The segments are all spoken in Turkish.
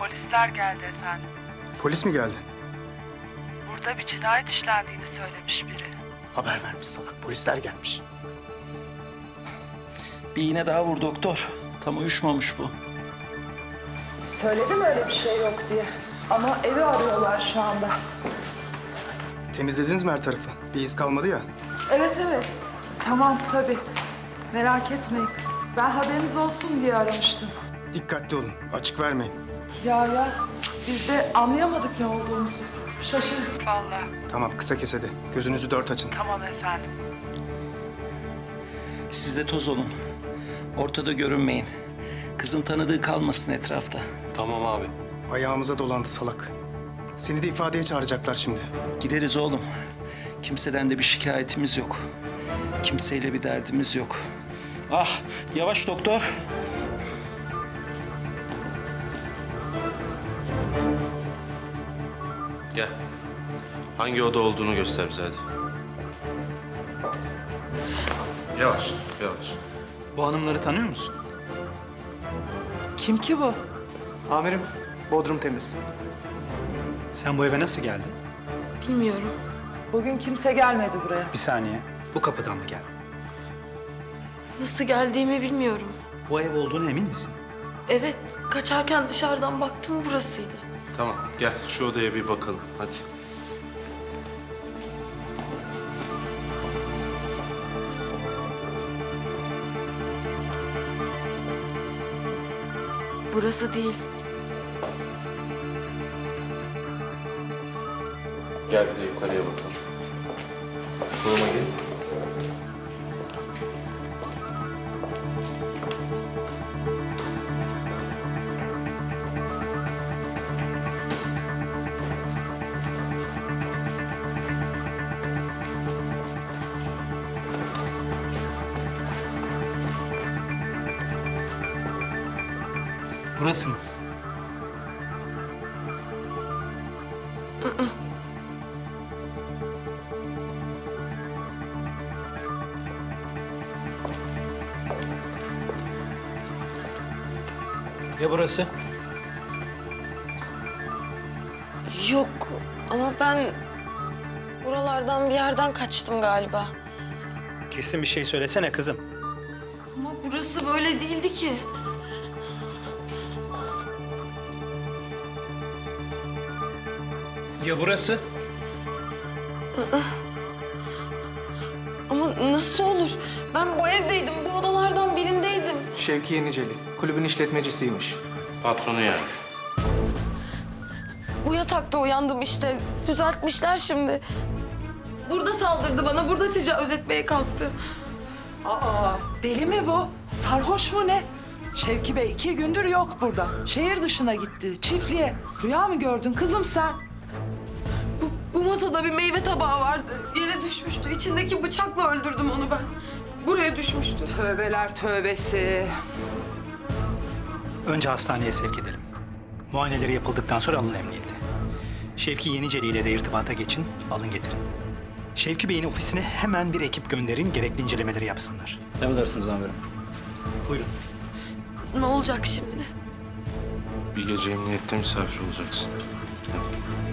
Polisler geldi efendim. Polis mi geldi? Burada bir cinayet işlendiğini söylemiş biri. Haber vermiş salak. Polisler gelmiş. Bir iğne daha vur doktor. Tam uyuşmamış bu. Söyledim öyle bir şey yok diye. Ama evi arıyorlar şu anda. Temizlediniz mi her tarafı? Bir iz kalmadı ya. Evet evet. Tamam tabii. Merak etmeyin. Ben haberiniz olsun diye aramıştım. Dikkatli olun. Açık vermeyin. Ya ya biz de anlayamadık ne olduğumuzu. Şaşırdık. Vallahi. Tamam kısa kes hadi. Gözünüzü dört açın. Tamam efendim. Siz de toz olun. Ortada görünmeyin. Kızın tanıdığı kalmasın etrafta. Tamam abi. Ayağımıza dolandı salak. Seni de ifadeye çağıracaklar şimdi. Gideriz oğlum. Kimseden de bir şikayetimiz yok. Kimseyle bir derdimiz yok. Ah, yavaş doktor. Gel. Hangi oda olduğunu göster bize hadi. Yavaş, yavaş. Bu hanımları tanıyor musun? Kim ki bu? Amirim, Bodrum temiz. Sen bu eve nasıl geldin? Bilmiyorum. Bugün kimse gelmedi buraya. Bir saniye. Bu kapıdan mı geldin? Nasıl geldiğimi bilmiyorum. Bu ev olduğunu emin misin? Evet, kaçarken dışarıdan baktım burasıydı. Tamam, gel şu odaya bir bakalım. Hadi. Burası değil. Gel bir de yukarıya bakalım. Koluma gel. Burası mı? Ya burası? Yok ama ben buralardan bir yerden kaçtım galiba. Kesin bir şey söylesene kızım. Ama burası böyle değildi ki. Ya burası? Ama nasıl olur? Ben bu evdeydim, bu odalardan birindeydim. Şevki Yeniceli, kulübün işletmecisiymiş. Patronu yani. Bu yatakta uyandım işte. Düzeltmişler şimdi. Burada saldırdı bana, burada tecavüz etmeye kalktı. Aa deli mi bu? Sarhoş mu ne? Şevki Bey iki gündür yok burada. Şehir dışına gitti, çiftliğe. Rüya mı gördün kızım sen? Masada bir meyve tabağı vardı. Yere düşmüştü. İçindeki bıçakla öldürdüm onu ben. Buraya düşmüştü. Tövbeler tövbesi. Önce hastaneye sevk edelim. Muayeneleri yapıldıktan sonra alın emniyete. Şevki Yeniceli ile de irtibata geçin, alın getirin. Şevki Bey'in ofisine hemen bir ekip gönderin, gerekli incelemeleri yapsınlar. Emredersiniz amirim. Buyurun. Ne olacak şimdi? Bir gece emniyette misafir olacaksın. Hadi.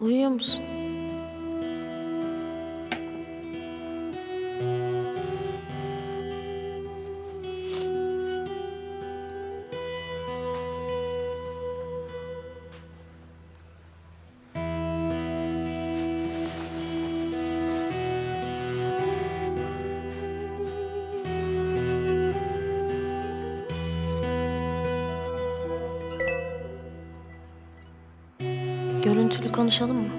Uyuyor musun? Görüntülü konuşalım mı?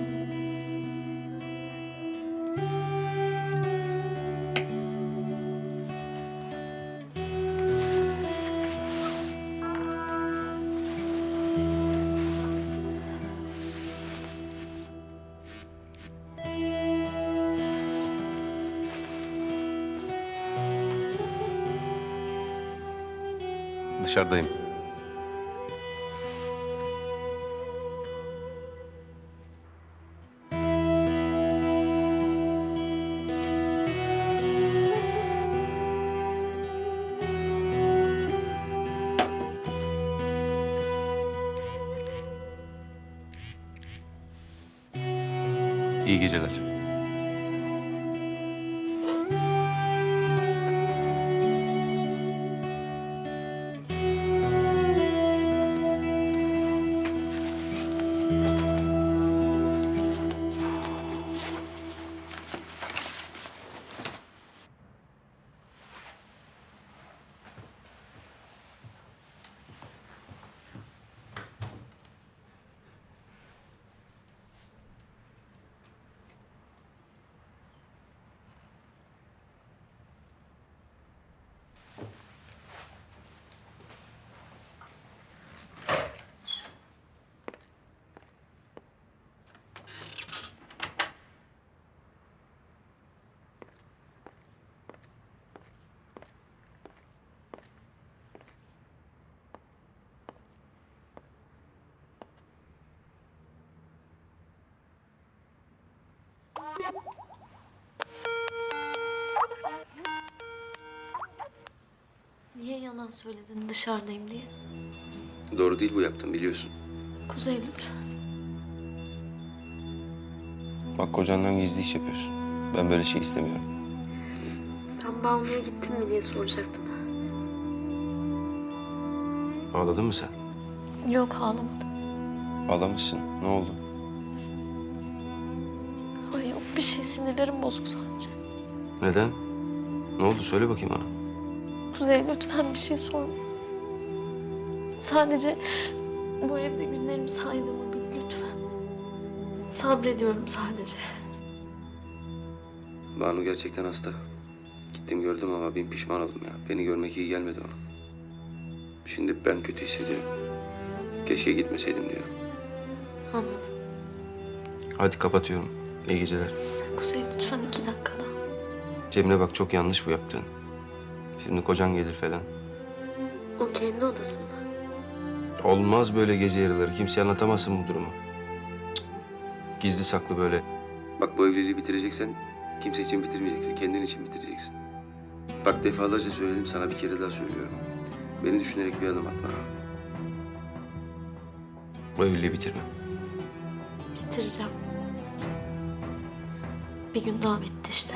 Dışarıdayım. İyi geceler. Yalan söyledin dışarıdayım diye? Doğru değil bu yaptın biliyorsun. Kuzey lütfen. Bak kocandan gizli iş yapıyorsun. Ben böyle şey istemiyorum. Ben Banu'ya gittin mi diye soracaktım. Ağladın mı sen? Yok ağlamadım. Ağlamışsın. Ne oldu? Ay yok bir şey sinirlerim bozuk sadece. Neden? Ne oldu? Söyle bakayım bana. Kuzey lütfen bir şey sorma. Sadece bu evde günlerimi saydığımı bil lütfen. Sabrediyorum sadece. Banu gerçekten hasta. Gittim gördüm ama bin pişman oldum ya. Beni görmek iyi gelmedi ona. Şimdi ben kötü hissediyorum. Keşke gitmeseydim diyor. Anladım. Hadi kapatıyorum. İyi geceler. Kuzey lütfen iki dakika daha. Cemre bak çok yanlış bu yaptığın. Şimdi kocan gelir falan. O kendi odasında. Olmaz böyle gece yarıları. Kimseye anlatamazsın bu durumu. Cık. Gizli saklı böyle. Bak bu evliliği bitireceksen kimse için bitirmeyeceksin. Kendin için bitireceksin. Bak defalarca söyledim sana bir kere daha söylüyorum. Beni düşünerek bir adım atma. Bu evliliği bitirme. Bitireceğim. Bir gün daha bitti işte.